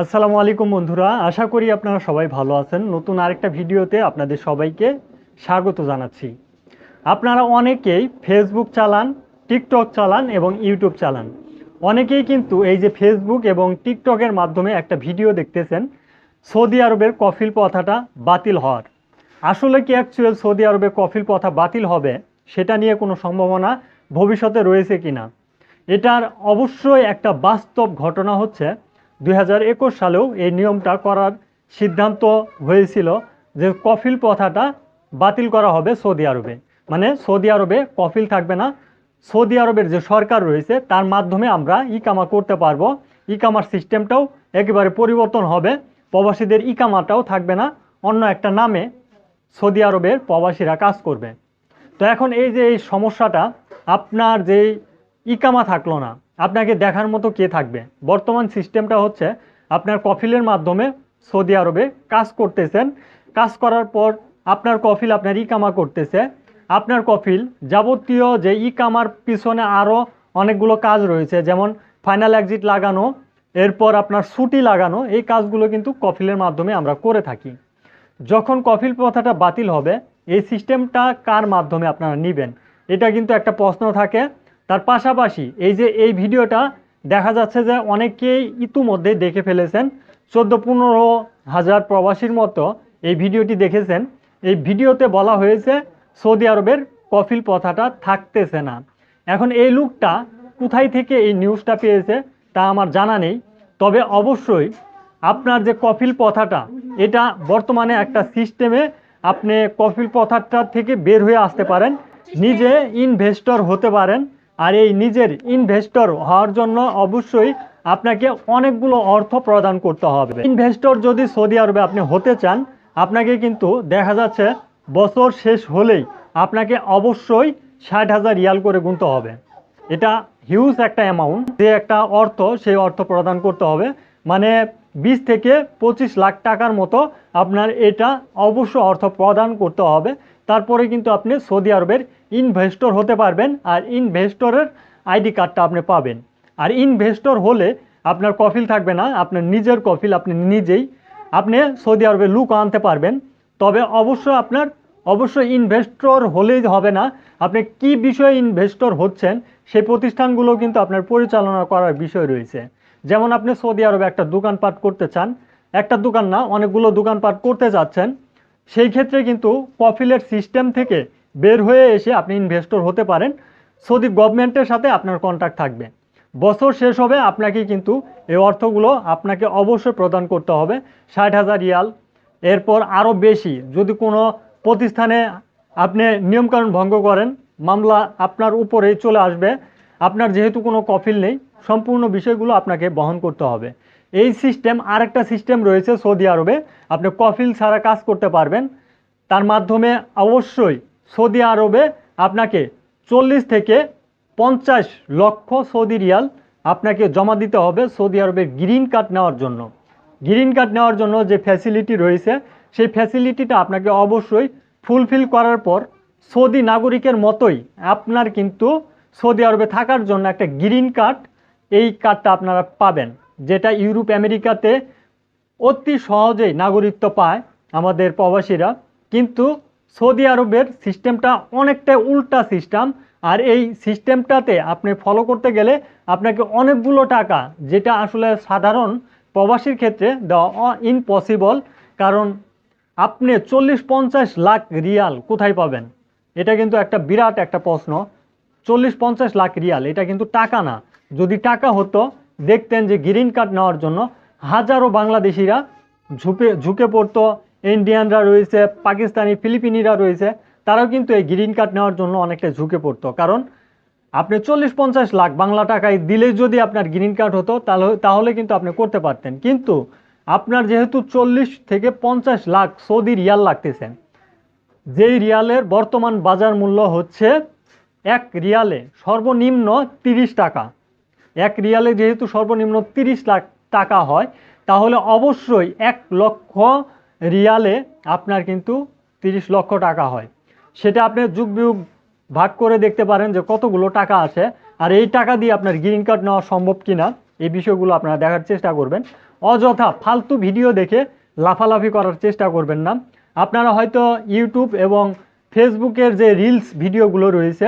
আসসালামু আলাইকুম বন্ধুরা, আশা করি আপনারা সবাই ভালো আছেন। নতুন আরেকটা ভিডিওতে আপনাদের সবাইকে স্বাগত জানাচ্ছি। আপনারা অনেকেই ফেসবুক চালান টিকটক চালান এবং ইউটিউব চালান। অনেকেই কিন্তু এই যে ফেসবুক এবং টিকটকের মাধ্যমে একটা ভিডিও দেখতেছেন, সৌদি আরবের কফিল প্রথাটা বাতিল হওয়ার। আসলে কি অ্যাকচুয়াল সৌদি আরবে কফিল প্রথা বাতিল হবে, সেটা নিয়ে কোনো সম্ভাবনা ভবিষ্যতে রয়েছে কিনা? এটার অবশ্যই একটা বাস্তব ঘটনা হচ্ছে দুই হাজার একুশ সালেও এই নিয়মটা করার সিদ্ধান্ত হয়েছিল যে কফিল প্রথাটা বাতিল করা হবে সৌদি আরবে। মানে সৌদি আরবে কফিল থাকবে না। সৌদি আরবের যে সরকার রয়েছে, তার মাধ্যমে আমরা ইকামা করতে পারব। ইকামার সিস্টেমটাও একেবারে পরিবর্তন হবে। প্রবাসীদের ইকামাটাও থাকবে না। অন্য একটা নামে সৌদি আরবের প্রবাসীরা কাজ করবে। তো এখন এই যে এই সমস্যাটা, আপনার যে ইকামা থাকল না আপনাকে দেখার মতো কে থাকবে? বর্তমান সিস্টেমটা হচ্ছে আপনার কফিলের মাধ্যমে সৌদি আরবে কাজ করতেছেন। কাজ করার পর আপনার কফিল আপনার ইকামা করতেছে। আপনার কফিল যাবতীয় যে ইকামার পিছনে আরও অনেকগুলো কাজ রয়েছে, যেমন ফাইনাল এক্সিট লাগানো, এরপর আপনার ছুটি লাগানো, এই কাজগুলো কিন্তু কফিলের মাধ্যমে আমরা করে থাকি। যখন কফিল প্রথাটা বাতিল হবে, এই সিস্টেমটা কার মাধ্যমে আপনারা নেবেন? এটা কিন্তু একটা প্রশ্ন থাকে। তার পাশাপাশি এই যে এই ভিডিওটা দেখা যাচ্ছে যে অনেকেই ইতিমধ্যে দেখে ফেলেছেন, চোদ্দ পনেরো হাজার প্রবাসীর মতো এই ভিডিওটি দেখেছেন। এই ভিডিওতে বলা হয়েছে সৌদি আরবের কফিল প্রথাটা থাকতেছে না। এখন এই লোকটা কোথায় থেকে এই নিউজটা পেয়েছে তা আমার জানা নেই। তবে অবশ্যই আপনার যে কফিল প্রথাটা, এটা বর্তমানে একটা সিস্টেমে আপনি কফিল প্রথাটা থেকে বের হয়ে আসতে পারেন। নিজে ইনভেস্টর হতে পারেন। আর এই নিজের ইনভেস্টর হওয়ার জন্য অবশ্যই আপনাকে অনেকগুলো অর্থ প্রদান করতে হবে। ইনভেস্টর যদি সৌদি আরবে আপনি হতে চান, আপনাকে কিন্তু দেখা যাচ্ছে বছর শেষ হলেই আপনাকে অবশ্যই ষাট হাজার রিয়াল করে গুনতে হবে। এটা হিউজ একটা অ্যামাউন্ট যে একটা অর্থ, সেই অর্থ প্রদান করতে হবে। মানে বিশ থেকে পঁচিশ লাখ টাকার মতো আপনার এটা অবশ্য অর্থ প্রদান করতে হবে। তারপরে কিন্তু আপনি সৌদি আরবের ইনভেস্টর হতে পারবেন আর ইনভেস্টরের আইডি কার্ডটা আপনি পাবেন। আর ইনভেস্টর হলে আপনার কফিল থাকবে না, আপনার নিজের কফিল আপনি নিজেই, আপনি সৌদি আরবে লুক আনতে পারবেন। তবে অবশ্য আপনার, অবশ্যই ইনভেস্টর হলেই হবে না। আপনি কি বিষয়ে ইনভেস্টর হচ্ছেন, সেই প্রতিষ্ঠানগুলো কিন্তু আপনার পরিচালনা করার বিষয় রয়েছে। যেমন আপনি সৌদি আরবে একটা দোকান দোকানপাট করতে চান, একটা দোকান না, অনেকগুলো দোকানপাট করতে যাচ্ছেন, সেই ক্ষেত্রে কিন্তু কফিলের সিস্টেম থেকে বের হয়ে এসে আপনি ইনভেস্টর হতে পারেন। সৌদি গভর্নমেন্টের সাথে আপনার কন্ট্যাক্ট থাকবে। বছর শেষ হবে, আপনাকে কিন্তু এই অর্থগুলো আপনাকে অবশ্যই প্রদান করতে হবে, ষাট হাজার রিয়াল। এরপর আরও বেশি, যদি কোনো প্রতিষ্ঠানে আপনি নিয়মকানুন ভঙ্গ করেন, মামলা আপনার উপরেই চলে আসবে। আপনার যেহেতু কোনো কফিল নেই, সম্পূর্ণ বিষয়গুলো আপনাকে বহন করতে হবে। এই সিস্টেম আরেকটা সিস্টেম রয়েছে সৌদি আরবে। আপনি কফিল ছাড়া কাজ করতে পারবেন। তার মাধ্যমে অবশ্যই সৌদি আরবে আপনাকে চল্লিশ থেকে পঞ্চাশ লক্ষ সৌদি রিয়াল আপনাকে জমা দিতে হবে সৌদি আরবের গ্রিন কার্ড নেওয়ার জন্য। গ্রিন কার্ড নেওয়ার জন্য যে ফ্যাসিলিটি রয়েছে, সেই ফ্যাসিলিটিটা আপনাকে অবশ্যই ফুলফিল করার পর সৌদি নাগরিকের মতোই আপনার কিন্তু সৌদি আরবে থাকার জন্য একটা গ্রিন কার্ড, এই কার্ডটা আপনারা পাবেন, যেটা ইউরোপ, আমেরিকাতে অতি সহজেই নাগরিকত্ব পায় আমাদের প্রবাসীরা। কিন্তু সৌদি আরবের সিস্টেমটা অনেকটা উল্টা সিস্টেম। আর এই সিস্টেমটাতে আপনি ফলো করতে গেলে আপনাকে অনেকগুলো টাকা, যেটা আসলে সাধারণ প্রবাসীর ক্ষেত্রে দেওয়া ইম্পসিবল কারণ আপনি চল্লিশ পঞ্চাশ লাখ রিয়াল কোথায় পাবেন? এটা কিন্তু একটা বিরাট একটা প্রশ্ন। চল্লিশ পঞ্চাশ লাখ রিয়াল, এটা কিন্তু টাকা না। যদি টাকা হতো, দেখতেন যে গ্রিন কার্ড নেওয়ার জন্য হাজারো বাংলাদেশিরা ঝুঁকে ঝুঁকে পড়তো ইন্ডিয়ানরা রয়েছে, পাকিস্তানি, ফিলিপিনিরা রয়েছে, তারাও কিন্তু এই গ্রিন কার্ড নেওয়ার জন্য অনেকটা ঝুঁকে পড়তো। কারণ আপনি চল্লিশ পঞ্চাশ লাখ বাংলা টাকায় দিলে যদি আপনার গ্রিন কার্ড হতো, তাহলে তাহলে কিন্তু আপনি করতে পারতেন। কিন্তু আপনার যেহেতু চল্লিশ থেকে পঞ্চাশ লাখ সৌদি রিয়াল লাগতেছে, যেই রিয়ালের বর্তমান বাজার মূল্য হচ্ছে এক রিয়ালে সর্বনিম্ন তিরিশ টাকা। এক রিয়ালে যেহেতু সর্বনিম্ন তিরিশ লাখ টাকা হয়, তাহলে অবশ্যই এক লক্ষ রিয়ালে আপনার কিন্তু তিরিশ লক্ষ টাকা হয়। সেটা আপনি যুগ বিয়োগ ভাগ করে দেখতে পারেন যে কতগুলো টাকা আছে। আর এই টাকা দিয়ে আপনার গ্রিন কার্ড নেওয়া সম্ভব কিনা, এই বিষয়গুলো আপনারা দেখার চেষ্টা করবেন। অযথা ফালতু ভিডিও দেখে লাফালাফি করার চেষ্টা করবেন না। আপনারা হয়তো ইউটিউব এবং ফেসবুকের যে রিলস ভিডিওগুলো রয়েছে,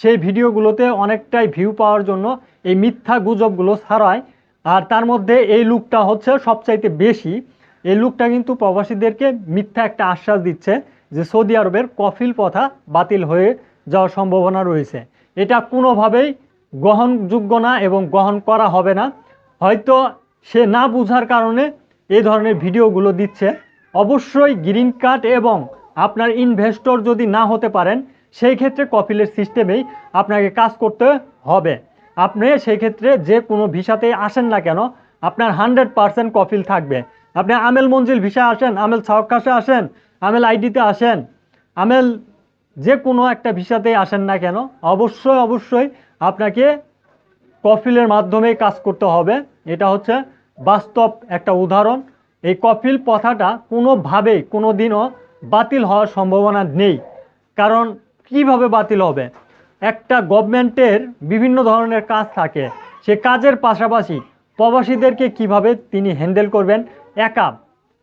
সেই ভিডিওগুলোতে অনেকটাই ভিউ পাওয়ার জন্য এই মিথ্যা গুজবগুলো ছাড়ায়। আর তার মধ্যে এই লুকটা হচ্ছে সবচাইতে বেশি। এই লুকটা কিন্তু প্রবাসীদেরকে মিথ্যা একটা আশ্বাস দিচ্ছে যে সৌদি আরবের কফিল প্রথা বাতিল হয়ে যাওয়ার সম্ভাবনা রয়েছে। এটা কোনোভাবেই গ্রহণযোগ্য না এবং গ্রহণ করা হবে না। হয়তো সে না বুঝার কারণে এই ধরনের ভিডিওগুলো দিচ্ছে। অবশ্যই গ্রিন কার্ড এবং আপনার ইনভেস্টর যদি না হতে পারেন, সেই ক্ষেত্রে কফিলের সিস্টেমেই আপনাকে কাজ করতে হবে। আপনি সেই ক্ষেত্রে যে কোনো ভিসাতেই আসেন না কেন, আপনার হান্ড্রেড পারসেন্ট কফিল থাকবে। আপনি আমেল মঞ্জিল ভিসা আসেন, আমেল সাহকাশে আসেন, আমেল আইডিতে আসেন, আমেল যে কোনো একটা ভিসাতেই আসেন না কেন, অবশ্যই অবশ্যই আপনাকে কফিলের মাধ্যমে কাজ করতে হবে। এটা হচ্ছে বাস্তব একটা উদাহরণ। এই কফিল প্রথাটা কোনোভাবেই কোনো দিনও বাতিল হওয়ার সম্ভাবনা নেই। কারণ কীভাবে বাতিল হবে? একটা গভর্নমেন্টের বিভিন্ন ধরনের কাজ থাকে। সে কাজের পাশাপাশি প্রবাসীদেরকে কীভাবে তিনি হ্যান্ডেল করবেন একা,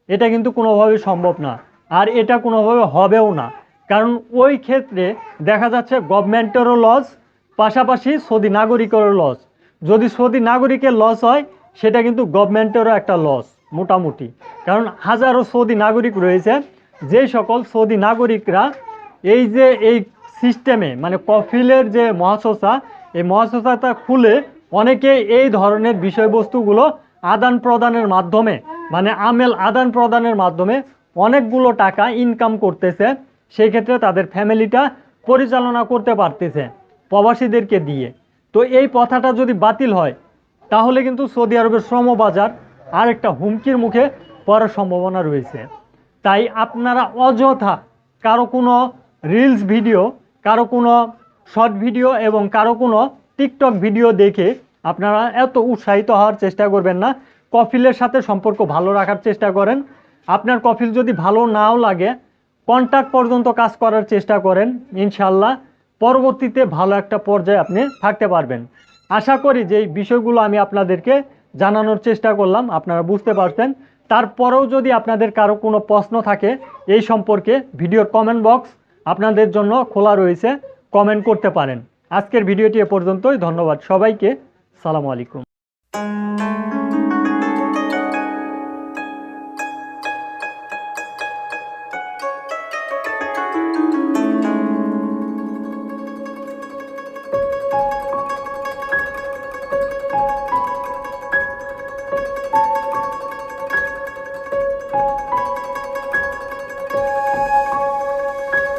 এটা কিন্তু কোনোভাবেই সম্ভব না। আর এটা কোনোভাবে হবেও না। কারণ ওই ক্ষেত্রে দেখা যাচ্ছে গভর্নমেন্টেরও লস, পাশাপাশি সৌদি নাগরিকেরও লস। যদি সৌদি নাগরিকের লস হয়, সেটা কিন্তু গভর্নমেন্টেরও একটা লস, মোটামুটি। কারণ হাজারো সৌদি নাগরিক রয়েছে যেই সকল সৌদি নাগরিকরা এই যে এই সিস্টেমে মানে কফিলের যে মহাশোষা এই মহাশোষাটা খুলে অনেকে এই ধরনের বিষয়বস্তুগুলো আদান প্রদানের মাধ্যমে মানে আমেল আদান প্রদানের মাধ্যমে অনেকগুলো টাকা ইনকাম করতেছে সেই ক্ষেত্রে তাদের ফ্যামিলিটা পরিচালনা করতে পারতেছে প্রবাসীদেরকে দিয়ে। তো এই প্রথাটা যদি বাতিল হয়, তাহলে কিন্তু সৌদি আরবের শ্রমবাজার আরেকটা হুমকির মুখে পড়ার সম্ভাবনা রয়েছে। তাই আপনারা অযথা কারও কোনো রিলস ভিডিও কারও কোনো শর্ট ভিডিও এবং কারও কোনো টিকটক ভিডিও দেখে আপনারা এত উৎসাহিত হওয়ার চেষ্টা করবেন না। কফিলের সাথে সম্পর্ক ভালো রাখার চেষ্টা করেন। আপনার কফিল যদি ভালো নাও লাগে কন্ট্যাক্ট পর্যন্ত কাজ করার চেষ্টা করেন ইনশাল্লাহ পরবর্তীতে ভালো একটা পর্যায়ে আপনি থাকতে পারবেন। আশা করি যে বিষয়গুলো আমি আপনাদেরকে জানানোর চেষ্টা করলাম, আপনারা বুঝতে পারছেন। তারপরেও যদি আপনাদের কারও কোনো প্রশ্ন থাকে, এই সম্পর্কে ভিডিওর কমেন্ট বক্স আপনাদের জন্য খোলা রয়েছে কমেন্ট করতে পারেন। আজকের ভিডিওটি এ পর্যন্তই, ধন্যবাদ সবাইকে, সালামু আলাইকুম।